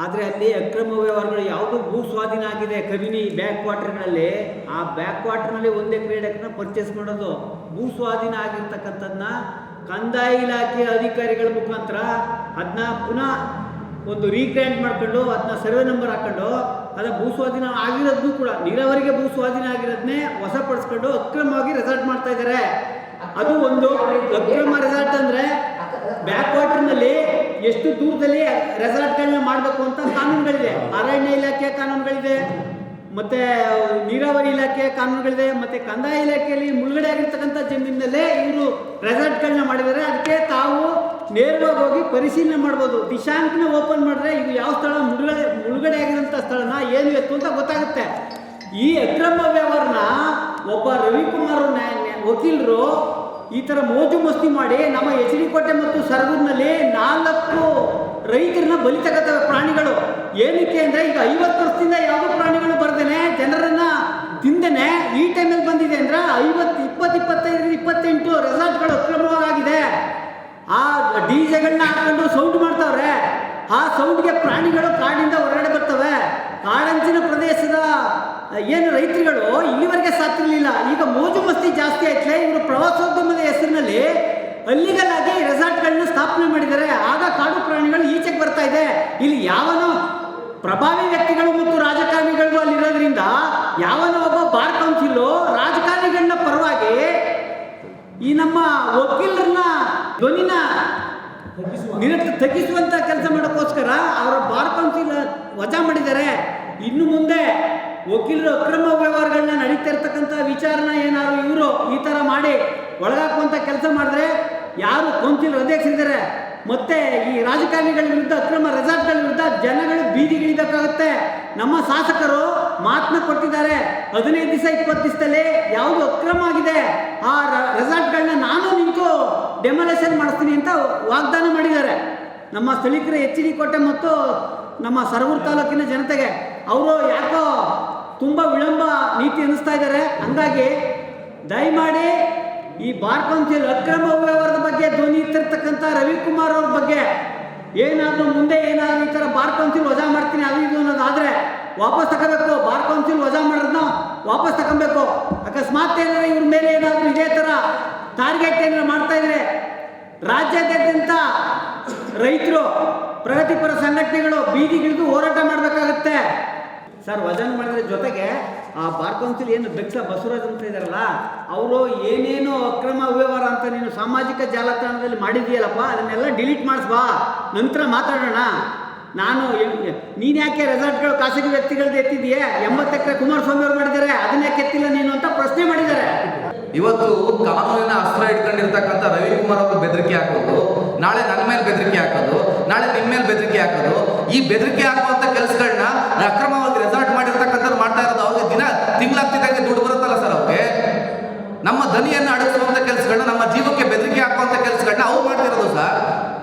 ಆದರೆ ಅಲ್ಲಿ ಅಕ್ರಮ ವ್ಯವಹಾರಗಳು ಯಾವುದು ಭೂ ಸ್ವಾಧೀನ ಆಗಿದೆ ಕಬಿನಿ ಬ್ಯಾಕ್ ಕ್ವಾರ್ಟರ್ನಲ್ಲಿ ಆ ಬ್ಯಾಕ್ ವಾಟರ್ನಲ್ಲಿ ಒಂದೇ ಕ್ರೀಡಕನ ಪರ್ಚೇಸ್ ಮಾಡೋದು ಭೂ ಸ್ವಾಧೀನ ಆಗಿರ್ತಕ್ಕಂಥದ್ದನ್ನ ಕಂದಾಯ ಇಲಾಖೆಯ ಅಧಿಕಾರಿಗಳ ಮುಖಾಂತರ ಅದನ್ನ ಪುನಃ ಒಂದು ರೀಗ್ರ್ಯಾಂಟ್ ಮಾಡ್ಕೊಂಡು ಅದನ್ನ ಸರ್ವೆ ನಂಬರ್ ಹಾಕೊಂಡು ಅದ ಭೂ ಸ್ವಾಧೀನ ಆಗಿರೋದನ್ನು ಕೂಡ ನೀರಾವರಿಗೆ ಭೂ ಸ್ವಾಧೀನ ಆಗಿರೋದನ್ನೇ ವಶಪಡಿಸ್ಕೊಂಡು ಅಕ್ರಮವಾಗಿ ರೆಸಾರ್ಟ್ ಮಾಡ್ತಾ ಇದ್ದಾರೆ ಅದು ಒಂದು ಅಕ್ರಮ ರೆಸಾರ್ಟ್ ಅಂದ್ರೆ ಬ್ಯಾಕ್ ವಾಟರ್ನಲ್ಲಿ ಎಷ್ಟು ದೂರದಲ್ಲಿ ರೆಸಾರ್ಟ್ಗಳನ್ನ ಮಾಡಬೇಕು ಅಂತ ಕಾನೂನುಗಳಿದೆ. ಅರಣ್ಯ ಇಲಾಖೆಯ ಕಾನೂನುಗಳಿದೆ, ಮತ್ತೆ ನೀರಾವರಿ ಇಲಾಖೆ ಕಾನೂನುಗಳಿದೆ, ಮತ್ತೆ ಕಂದಾಯ ಇಲಾಖೆಯಲ್ಲಿ ಮುಳುಗಡೆ ಆಗಿರ್ತಕ್ಕಂಥ ಜಮೀನಿನಲ್ಲೇ ಇವರು ರೆಸಾರ್ಟ್ಗಳನ್ನ ಮಾಡಿದ್ದಾರೆ. ಅದಕ್ಕೆ ತಾವು ನೇರವಾಗಿ ಹೋಗಿ ಪರಿಶೀಲನೆ ಮಾಡ್ಬೋದು. ದಿಶಾಂಕನ ಓಪನ್ ಮಾಡಿದ್ರೆ ಇದು ಯಾವ ಸ್ಥಳ ಮುಳುಗಡೆ ಮುಳುಗಡೆ ಆಗಿರೋಂಥ ಸ್ಥಳನ ಏನು ಎತ್ತು ಅಂತ ಗೊತ್ತಾಗುತ್ತೆ. ಈ ಅಕ್ರಮ ವ್ಯವಹಾರನ ಒಬ್ಬ ರವಿಕುಮಾರ್ ವಕೀಲರು ಈ ಥರ ಮೋಜು ಮಸ್ತಿ ಮಾಡಿ ನಮ್ಮ ಎಚ್ ಮತ್ತು ಸರಗೂರಿನಲ್ಲಿ ನಾಲ್ಕು ರೈತರನ್ನ ಬಲಿ ಪ್ರಾಣಿಗಳು. ಏನಕ್ಕೆ ಅಂದರೆ ಈಗ ಐವತ್ತು ವರ್ಷದಿಂದ ಯಾವ ಪ್ರಾಣಿಗಳು ಬರ್ದೇನೆ, ಜನರನ್ನು ತಿಂದೇನೆ, ಈ ಟೈಮಲ್ಲಿ ಬಂದಿದೆ ಅಂದ್ರೆ ಐವತ್ತು, ಇಪ್ಪತ್ತು, ಇಪ್ಪತ್ತೈದು, ಇಪ್ಪತ್ತೆಂಟು ರೆಸಾರ್ಟ್ಗಳು ಅಕ್ರಮವಾಗಿದೆ. ಆ ಡಿ ಜೆಗಳನ್ನ ಹಾಕೊಂಡು ಸೌಂಡ್ ಮಾಡ್ತಾವ್ರೆ. ಆ ಸೌಂಡ್ಗೆ ಪ್ರಾಣಿಗಳು ಕಾಡಿಂದ ಹೊರಗಡೆ ಬರ್ತವೆ. ಕಾಡಂಚಿನ ಪ್ರದೇಶದ ಏನು ರೈತರುಗಳು ಇಲ್ಲಿವರೆಗೆ ಸಾತಿರ್ಲಿಲ್ಲ ಈಗ ಮೋಜು ಮಸ್ತಿ ಜಾಸ್ತಿ ಆಯ್ತಲೆ, ಇವರು ಹೆಸರಿನಲ್ಲಿ ಅಲ್ಲಿಗಲಾಗಿ ರೆಸಾರ್ಟ್ಗಳನ್ನ ಸ್ಥಾಪನೆ ಮಾಡಿದ್ದಾರೆ ಆಗ ಕಾಡು ಪ್ರಾಣಿಗಳು ಈಚೆಗೆ ಬರ್ತಾ ಇದೆ. ಇಲ್ಲಿ ಯಾವನೋ ಪ್ರಭಾವಿ ವ್ಯಕ್ತಿಗಳು ಮತ್ತು ರಾಜಕಾರಣಿಗಳು ಅಲ್ಲಿರೋದ್ರಿಂದ ಯಾವನೋ ಒಬ್ಬ ಬಾರ್ ಕೌನ್ಸಿಲು ರಾಜಕಾರಣಿಗಳನ್ನ ಪರವಾಗಿ ಈ ನಮ್ಮ ವಕೀಲರನ್ನ ಧ್ವನಿನ ನಿರತ ತಗ್ಗಿಸುವಂತ ಕೆಲಸ ಮಾಡೋಕ್ಕೋಸ್ಕರ ಅವರ ಬಾರ್ ಕೌನ್ಸಿಲ್ ವಜಾ ಮಾಡಿದ್ದಾರೆ ಇನ್ನು ಮುಂದೆ ವಕೀಲರು ಅಕ್ರಮ ವ್ಯವಹಾರಗಳನ್ನ ನಡೀತಾ ಇರ್ತಕ್ಕಂಥ ವಿಚಾರನ ಏನಾದ್ರು ಇವರು ಈ ಥರ ಮಾಡಿ ಒಳಗಾಕುವಂಥ ಕೆಲಸ ಮಾಡಿದ್ರೆ ಯಾರು ಕೌನ್ಸಿಲ್ ಅಧ್ಯಕ್ಷರಿದ್ದಾರೆ, ಮತ್ತೆ ಈ ರಾಜಕಾರಣಿಗಳ ವಿರುದ್ಧ, ಅಕ್ರಮ ರೆಸಾರ್ಟ್ಗಳ ವಿರುದ್ಧ ಜನಗಳು ಬೀದಿಗಿಳಿದಕ್ಕಾಗುತ್ತೆ ನಮ್ಮ ಶಾಸಕರು ಮಾತನ್ನ ಕೊಟ್ಟಿದ್ದಾರೆ. ಹದಿನೈದು ದಿವಸ ಇಪ್ಪತ್ತು ದಿವಸದಲ್ಲಿ ಯಾವುದು ಅಕ್ರಮ ಆಗಿದೆ, ಆ ರೆಸಾರ್ಟ್ಗಳನ್ನ ನಾನು ನಿಂತು ಡೆಮೊಲೇಷನ್ ಮಾಡಿಸ್ತೀನಿ ಅಂತ ವಾಗ್ದಾನ ಮಾಡಿದ್ದಾರೆ. ನಮ್ಮ ಸ್ಥಳೀಕರ ಎಚ್ ಡಿ ಕೋಟೆ ಮತ್ತು ನಮ್ಮ ಸರಗೂರು ತಾಲೂಕಿನ ಜನತೆಗೆ. ಅವರು ಯಾಕೋ ತುಂಬ ವಿಳಂಬ ನೀತಿ ಅನ್ನಿಸ್ತಾ ಇದ್ದಾರೆ. ಹಂಗಾಗಿ ದಯಮಾಡಿ ಈ ಬಾರ್ ಕೌನ್ಸಿಲ್ ಅಕ್ರಮ ವ್ಯವಹಾರದ ಬಗ್ಗೆ ಧ್ವನಿ ಎತ್ತಿರ್ತಕ್ಕಂಥ ರವಿಕುಮಾರ್ ಅವ್ರ ಬಗ್ಗೆ ಏನಾದರೂ ಮುಂದೆ ಏನಾದರೂ ಈ ಥರ ಬಾರ್ ಕೌನ್ಸಿಲ್ ವಜಾ ಮಾಡ್ತೀನಿ ಅದು ಇದು ಅನ್ನೋದಾದರೆ ವಾಪಸ್ ತಗೋಬೇಕು ಬಾರ್ ಕೌನ್ಸಿಲ್ ವಜಾ ಮಾಡೋದನ್ನ ವಾಪಸ್ ತಗೊಬೇಕು. ಅಕಸ್ಮಾತ್ ಏನಾರ ಇವ್ರ ಮೇಲೆ ಏನಾದರೂ ಇದೇ ಥರ ಟಾರ್ಗೆಟ್ ಏನಾರು ಮಾಡ್ತಾ ಇದ್ರೆ ರಾಜ್ಯಾದ್ಯಂತ ರೈತರು, ಪ್ರಗತಿಪರ ಸಂಘಟನೆಗಳು ಬೀದಿಗಿಳಿದು ಹೋರಾಟ ಮಾಡಬೇಕಾಗುತ್ತೆ. ಸರ್, ವಜನ್ ಮಾಡಿದ್ರೆ ಜೊತೆಗೆ ಆ ಬಾರ್ ಕೌನ್ಸಿಲ್ ಏನು ಬೆಕ್ಸ ಬಸವರಾಜ್ ಅಂತ ಇದ್ದಾರಲ್ಲ ಅವರು ಏನೇನು ಅಕ್ರಮ ಅವ್ಯವಹಾರ ಅಂತ ನೀನು ಸಾಮಾಜಿಕ ಜಾಲತಾಣದಲ್ಲಿ ಮಾಡಿದೀಯಲ್ಲಪ್ಪ ಅದನ್ನೆಲ್ಲ ಡಿಲೀಟ್ ಮಾಡಿಸ್ಬಾ ನಂತರ ಮಾತಾಡೋಣ. ನಾನು ನೀನು ಯಾಕೆ ರೆಸಾರ್ಟ್ಗಳು ಖಾಸಗಿ ವ್ಯಕ್ತಿಗಳದ್ದು ಎತ್ತಿದೆಯೇ ಎಂಬತ್ತು ಎಕರೆ ಕುಮಾರಸ್ವಾಮಿ ಅವರು ಮಾಡಿದ್ದಾರೆ, ಅದನ್ನ ಯಾಕೆ ಎತ್ತಿಲ್ಲ ನೀನು ಅಂತ ಪ್ರಶ್ನೆ ಮಾಡಿದ್ದಾರೆ. ಇವತ್ತು ಕಾನೂನಿನ ಅಸ್ತ್ರ ಇಟ್ಕೊಂಡಿರ್ತಕ್ಕಂಥ ರವಿಕುಮಾರ್ ಅವರು ಬೆದರಿಕೆ ಹಾಕೋದು, ನಾಳೆ ನನ್ನ ಮೇಲೆ ಬೆದರಿಕೆ ಹಾಕೋದು, ನಾಳೆ ನಿಮ್ಮ ಮೇಲೆ ಬೆದರಿಕೆ ಹಾಕೋದು. ಈ ಬೆದರಿಕೆ ಹಾಕುವಂಥ ಕೆಲಸಗಳನ್ನ ಅಕ್ರಮವಾಗಿ ರೆಸಾರ್ಟ್ ಮಾಡಿರ್ತಕ್ಕಂಥದ್ದು ಮಾಡ್ತಾ ಇರೋದು ಅವ್ರಿಗೆ ದಿನ ತಿಂಗಳಾಗ್ತಿದ್ದಂಗೆ ದುಡ್ಡು ಬರುತ್ತಲ್ಲ ಸರ್ ಅವ್ರಿಗೆ ನಮ್ಮ ದನಿಯನ್ನು ಅಡಗಿಸುವಂತ ಕೆಲಸಗಳನ್ನ ನಮ್ಮ ಜೀವಕ್ಕೆ ಬೆದರಿಕೆ ಹಾಕುವಂತ ಮಾಡ್ತಿರೋದು ಸರ್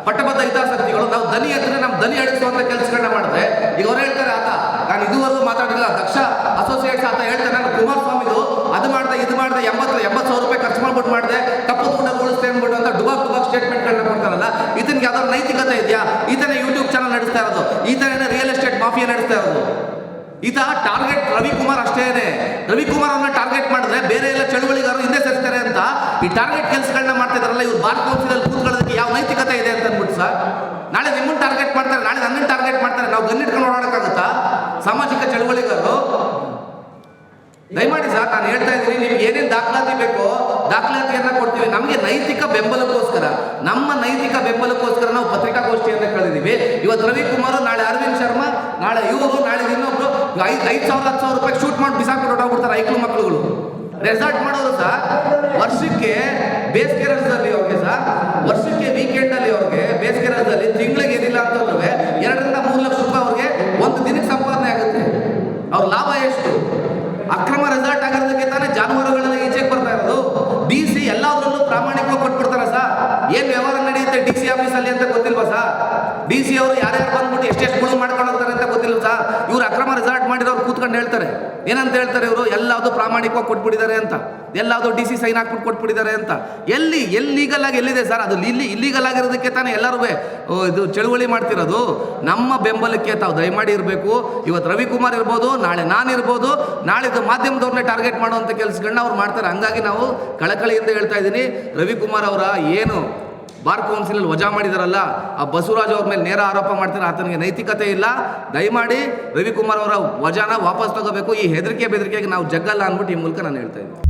ಪಟ್ಟಬದ್ಧ ಹಿತಾಸಕ್ತಿಗಳು, ನಾವು ದನಿ ಎತ್ತಿದ್ರೆ ನಮ್ಮ ದನಿ ಅಡಿಸುವಂತ ಕೆಲಸಗಳನ್ನ ಮಾಡಿದ್ರೆ ಈಗ ಅವ್ರು ಹೇಳ್ತಾರೆ, ಆತ, ನಾನು ಇದುವರೆಗೂ ಮಾತಾಡಿಲ್ಲ, ದಕ್ಷ ಅಸೋಸಿಯೇಟ್ಸ್ ಆತ ಹೇಳ್ತಾರೆ, ನಾನು ಕುಮಾರಸ್ವಾಮಿದು, ಅದು ಮಾಡ್ದೆ, ಇದು ಮಾಡ್ದೆ, ಎಂಬತ್ತು ಎಂಬತ್ತು ಸಾವಿರ ರೂಪಾಯಿ ಖರ್ಚು ಮಾಡ್ಬಿಟ್ಟು ಮಾಡಿದೆ, ಕಪ್ಪು ದುಡ್ಡ ಉಳಿಸ್ತೇನೆ ಅಂತ ಡುಬಾಕ್ ಡುಬಾಕ್ ಸ್ಟೇಟ್ಮೆಂಟ್ಗಳನ್ನ ಕೊಡ್ತಾರಲ್ಲ ಇದನ್ಗೆ ಯಾವ್ದಾದ್ರು ನೈತಿಕತೆ ಇದೆಯಾ? ಈತನ ಯೂಟ್ಯೂಬ್ ಚಾನಲ್ ನಡೆಸ್ತಾ ಇರೋದು ಈತನೇ ರಿಯಲ್ ಎಸ್ಟೇಟ್ ಮಾಫಿಯಾ ನಡೆಸ್ತಾ ಇರೋದು. ಈತ ಟಾರ್ಗೆಟ್ ರವಿಕುಮಾರ್ ಅಷ್ಟೇನೆ. ರವಿಕುಮಾರ್ ಅವನ್ನ ಟಾರ್ಗೆಟ್ ಮಾಡಿದ್ರೆ ಬೇರೆ ಎಲ್ಲ ಚಳುವಳಿಗಾರರು ಹಿಂದೆ ಸರಿತಾರೆ ಅಂತ ಈ ಟಾರ್ಗೆಟ್ ಕೆಲಸಗಳನ್ನ ಮಾಡ್ತಾ ಇದಾರಲ್ಲ ಇವ್ರು ಭಾರತ ಕೌನ್ಸಿಲ್ ಕೂತ್ಕೊಳ್ಳೋದಕ್ಕೆ ಯಾವ ನೈತಿಕತೆ ಇದೆ ಅಂತ ಅಂದ್ಬಿಟ್ಟು ಸರ್, ನಾಳೆ ನಿಮ್ಮನ್ನು ಟಾರ್ಗೆಟ್ ಮಾಡ್ತಾರೆ, ನಾಳೆ ನನ್ನನ್ನು ಟಾರ್ಗೆಟ್ ಮಾಡ್ತಾರೆ, ನಾವು ಗನ್ನಿಟ್ಕೊಂಡು ಓಡಾಡಕ್ಕಾಗುತ್ತಾ? ಸಾಮಾಜಿಕ ಚಳುವಳಿಗಾರರು, ದಯಮಾಡಿ ಸರ್, ನಾನು ಹೇಳ್ತಾ ಇದ್ದೀನಿ, ನಿಮ್ಗೆ ಏನೇನು ದಾಖಲಾತಿ ಬೇಕೋ, ದಾಖಲಾತಿಯನ್ನ ಕೊಡ್ತೀವಿ. ನಮಗೆ ನೈತಿಕ ಬೆಂಬಲಕ್ಕೋಸ್ಕರ, ನಮ್ಮ ನೈತಿಕ ಬೆಂಬಲಕ್ಕೋಸ್ಕರ ನಾವು ಪತ್ರಿಕಾಗೋಷ್ಠಿಯನ್ನು ಕಳೆದಿದ್ದೀವಿ. ಇವತ್ತು ರವಿಕುಮಾರ್, ನಾಳೆ ಅರವಿಂದ್ ಶರ್ಮಾ, ನಾಳೆ ಇವರು ನಾಳೆ ಇನ್ನೊಬ್ರು, ಐದು ಐದು ಸಾವಿರ, ಹತ್ತು ಸಾವಿರ ರೂಪಾಯಿ ಶೂಟ್ ಮಾಡಿ ಬಿಸಾಕೊಂಡು ಹೊರಟೋಗ್ಬಿಡ್ತಾರೆ ಐಕ್ಳು ಮಕ್ಕಳುಗಳು. ರೆಸಾರ್ಟ್ ಮಾಡೋರು ಸರ್ ವರ್ಷಕ್ಕೆ ಬೇಸಿಗೆ ರಜದಲ್ಲಿ ಅವ್ರಿಗೆ ಸರ್ ವರ್ಷಕ್ಕೆ ವೀಕೆಂಡ್ ಅಲ್ಲಿ ಅವ್ರಿಗೆ ಬೇಸಿಗೆ ರಜದಲ್ಲಿ ತಿಂಗಳಿಗೆ ಏನಿಲ್ಲ ಅಂತಂದ್ರೆ ಎರಡರಿಂದ ಮೂರು ಲಕ್ಷ ರೂಪಾಯಿ ಅವ್ರಿಗೆ ಒಂದು ದಿನಕ್ಕೆ ಸಂಪಾದನೆ ಆಗುತ್ತೆ. ಅವ್ರ ಲಾಭ ಎಷ್ಟು? ಅಕ್ರಮ ರೆಸಾರ್ಟ್ ಆಗಿರೋದಕ್ಕೆ ತಾನೇ ಜಾನುವಾರುಗಳೆಲ್ಲ ಈಚೆಗೆ ಬರ್ತಾ ಇರೋದು. ಡಿ ಸಿ ಎಲ್ಲದರಲ್ಲೂ ಪ್ರಾಮಾಣಿಕವಾಗಿ ಕೊಟ್ಬಿಡ್ತಾರ ಸರ್ ಏನ್ ವ್ಯವಹಾರ ನಡೆಯುತ್ತೆ ಡಿ ಸಿ ಆಫೀಸಲ್ಲಿ ಅಂತ ಗೊತ್ತಿಲ್ವಾ ಸರ್ ಡಿ ಸಿ ಅವರು ಯಾರ್ಯಾರು ಬಂದ್ಬಿಟ್ಟು ಎಷ್ಟೆಷ್ಟು ಗುಳು ಮಾಡ್ಕೊಂಡು ಹೋಗ್ತಾರೆ ಅಂತ ಗೊತ್ತಿಲ್ಲ ಸರ್ ಇವ್ರು ಅಕ್ರಮ ರೆಸಾರ್ಟ್ ಮಾಡಿರೋರು ಕೂತ್ಕೊಂಡು ಹೇಳ್ತಾರೆ. ಏನಂತ ಹೇಳ್ತಾರೆ ಇವರು? ಎಲ್ಲಾವುದು ಪ್ರಾಮಾಣಿಕವಾಗಿ ಕೊಟ್ಬಿಟ್ಟಿದ್ದಾರೆ ಅಂತ. ಎಲ್ಲಾವುದು ಡಿ ಸಿ ಸೈನ್ ಹಾಕ್ಬಿಟ್ಟು ಕೊಟ್ಬಿಟ್ಟಿದ್ದಾರೆ ಅಂತ. ಎಲ್ಲಿ ಎಲ್ಲಿ ಲೀಗಲ್ ಆಗಿ ಎಲ್ಲಿದೆ ಸರ್? ಅದು ಇಲ್ಲಿ, ಇಲ್ಲಿಗಲ್ ಆಗಿರೋದಕ್ಕೆ ತಾನೇ ಎಲ್ಲರೂ ಇದು ಚಳುವಳಿ ಮಾಡ್ತಿರೋದು. ನಮ್ಮ ಬೆಂಬಲಕ್ಕೆ ತಾವು ದಯಮಾಡಿ ಇರಬೇಕು. ಇವತ್ತು ರವಿಕುಮಾರ್ ಇರ್ಬೋದು, ನಾಳೆ ನಾನು ಇರ್ಬೋದು ನಾಳಿದ್ದು ಮಾಧ್ಯಮದವ್ರನ್ನೇ ಟಾರ್ಗೆಟ್ ಮಾಡುವಂಥ ಕೆಲಸಗಳನ್ನ ಅವ್ರು ಮಾಡ್ತಾರೆ. ಹಂಗಾಗಿ ನಾವು ಕಳಕಳಿಯಿಂದ ಹೇಳ್ತಾ ಇದ್ದೀನಿ, ರವಿಕುಮಾರ್ ಅವರ ಏನು ಬಾರ್ ಕೌನ್ಸಿಲಲ್ಲಿ ವಜಾ ಮಾಡಿದಾರಲ್ಲ, ಆ ಬಸವರಾಜ್ ಅವ್ರ ಮೇಲೆ ನೇರ ಆರೋಪ ಮಾಡ್ತಾರೆ, ಆತನಿಗೆ ನೈತಿಕತೆ ಇಲ್ಲ. ದಯಮಾಡಿ ರವಿಕುಮಾರ್ ಅವರ ವಜಾನ ವಾಪಸ್ ತಗೋಬೇಕು, ಈ ಹೆದರಿಕೆ ಬೆದರಿಕೆಗೆ ನಾವು ಜಗ್ಗಲ್ಲ ಅಂದ್ಬಿಟ್ಟು ಈ ಮೂಲಕ ನಾನು ಹೇಳ್ತಾ ಇದ್ದೀನಿ.